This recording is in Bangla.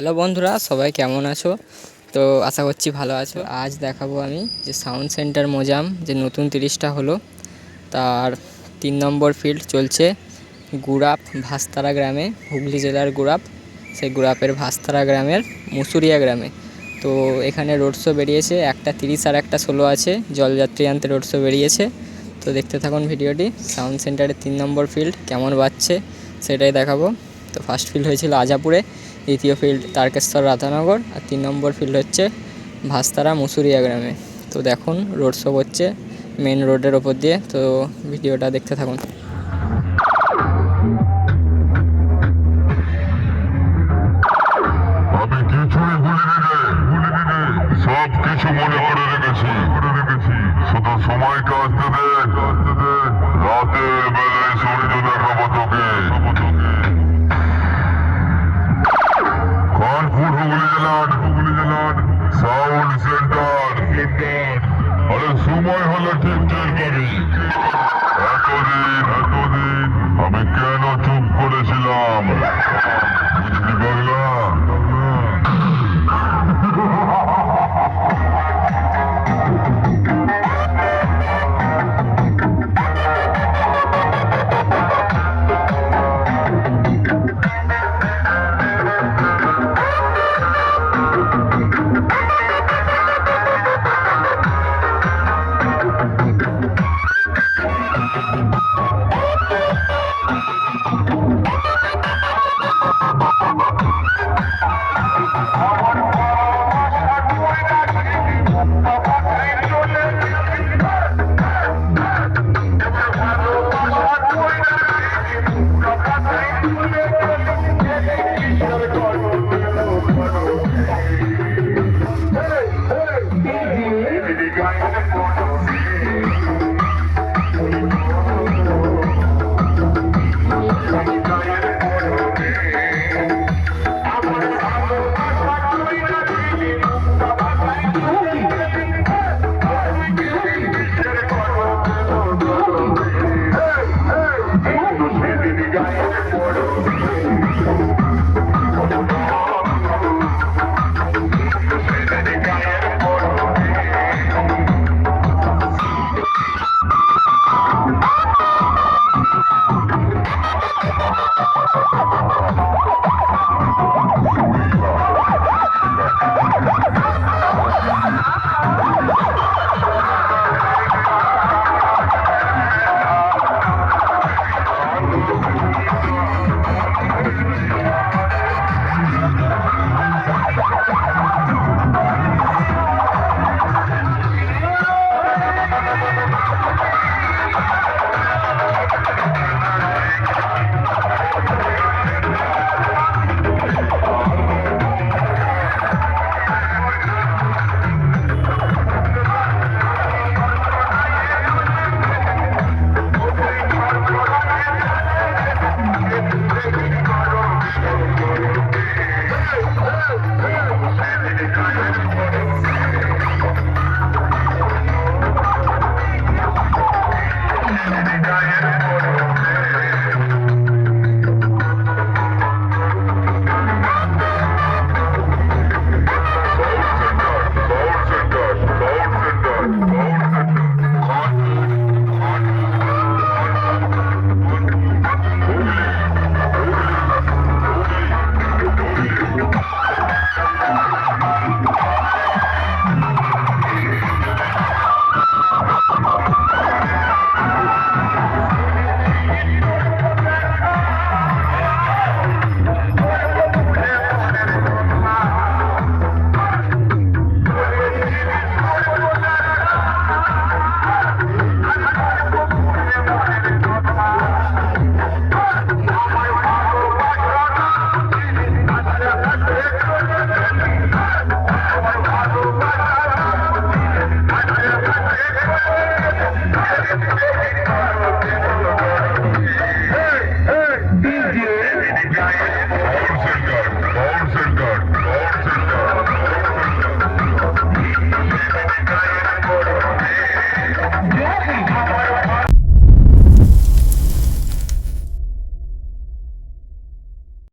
হ্যালো বন্ধুরা, সবাই কেমন আছো? তো আশা করছি ভালো আছো। আজ দেখাবো আমি যে সাউন্ড সেন্টার মোজাম, যে নতুন তিরিশটা হলো। তার তিন নম্বর ফিল্ড চলছে গুড়াপ ভাস্তারা গ্রামে, হুগলি জেলার গুড়াপ। সেই গুড়াপের ভাস্তারা গ্রামের মুসুরিয়া গ্রামে। তো এখানে রোড শো বেরিয়েছে, একটা তিরিশ আর একটা ষোলো আছে। জলযাত্রী আনতে রোড শো বেরিয়েছে। তো দেখতে থাকুন ভিডিওটি, সাউন্ড সেন্টারের তিন নম্বর ফিল্ড কেমন বাজছে সেটাই দেখাবো। তো ফার্স্ট ফিল্ড হয়েছিল আজাপুরে। দ্বিতীয় ফিল্ড তারকেশ্বর রাধানগর আর তিন নম্বর ফিল্ড হচ্ছে ভাস্তারা মুসুরিয়া গ্রামে। তো দেখুন রোড শো করছে মেন রোডের ওপর দিয়ে। তো ভিডিওটা দেখতে থাকুন। সবাই হলে টের টের পাবে Baby, got more to